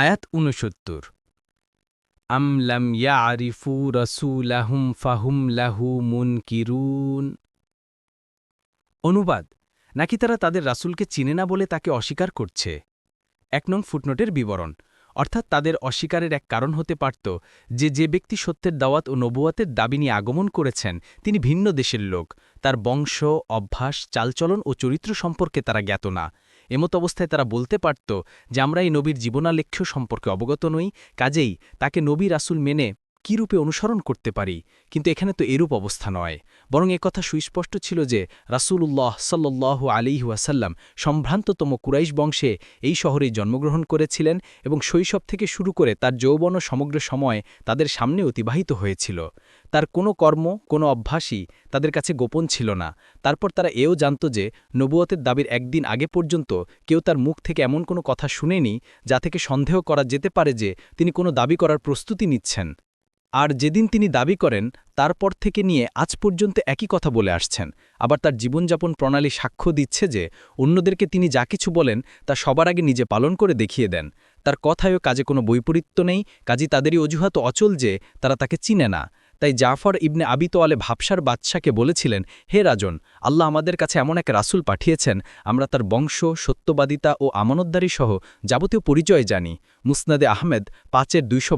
আয়াত উনসত্তর আমলাম ইয়ারিফু রসুলাহুম ফাহুম লাহু মুন কিরুন অনুবাদ, নাকি তারা তাদের রাসূলকে চিনে না বলে তাকে অস্বীকার করছে? এক নং ফুটনোটের বিবরণ, অর্থাৎ তাদের অস্বীকারের এক কারণ হতে পারত যে যে ব্যক্তি সত্যের দাওয়াত ও নবুয়াতের দাবি নিয়ে আগমন করেছেন, তিনি ভিন্ন দেশের লোক, তার বংশ, অভ্যাস, চালচলন ও চরিত্র সম্পর্কে তারা জ্ঞাত না। এমত অবস্থায় তারা বলতে পারত যে আমরা এই নবীর জীবনালেখ্য সম্পর্কে অবগত নই। কাজেই তাকে নবী রাসুল মেনে কী রূপে অনুসরণ করতে পারি? কিন্তু এখানে তো এরূপ অবস্থা নয়। বরং কথা সুস্পষ্ট ছিল যে, রাসূলুল্লাহ সাল্লাহ আলিহি ওয়াসাল্লাম সম্ভ্রান্ততম কুরাইশ বংশে এই শহরেই জন্মগ্রহণ করেছিলেন এবং শৈশব থেকে শুরু করে তার যৌবন সমগ্র সময় তাদের সামনে অতিবাহিত হয়েছিল। তার কোনো কর্ম, কোনো অভ্যাসই তাদের কাছে গোপন ছিল না। তারপর তারা এও জানত যে, নবুয়তের দাবির একদিন আগে পর্যন্ত কেউ তার মুখ থেকে এমন কোনো কথা শুনেনি যা থেকে সন্দেহ করা যেতে পারে যে, তিনি কোনো দাবি করার প্রস্তুতি নিচ্ছেন। আর যেদিন তিনি দাবি করেন, তারপর থেকে নিয়ে আজ পর্যন্ত একই কথা বলে আসছেন। আবার তার জীবনযাপন প্রণালী সাক্ষ্য দিচ্ছে যে, অন্যদেরকে তিনি যা কিছু বলেন, তা সবার আগে নিজে পালন করে দেখিয়ে দেন। তার কথায়ও কাজে কোনো বৈপরীত্য নেই, কাজী তাদেরই অজুহাত অচল যে, তারা তাকে চিনে না। তাই জাফর ইবনে আবি তোয়ালে ভাবসার বাদশাকে বলেছিলেন, হে রাজন, আল্লাহ আমাদের কাছে এমন এক রাসুল পাঠিয়েছেন, আমরা তার বংশ, সত্যবাদিতা ও আমানতদারি সহ যাবতীয় পরিচয় জানি। মুসনাদে আহমেদ পাঁচের দুইশো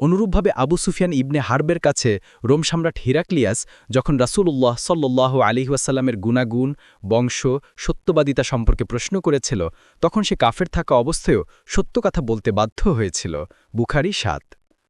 অনুরূপভাবে আবু সুফিয়ান ইবনে হার্বের কাছে রোম সম্রাট হিরাক্লিয়াস যখন রাসূলুল্লাহ সাল্লাহ আলিহাসাল্লামের গুণাগুণ, বংশ, সত্যবাদিতা সম্পর্কে প্রশ্ন করেছিল, তখন সে কাফের থাকা অবস্থায়ও সত্য কথা বলতে বাধ্য হয়েছিল। বুখারি সাত।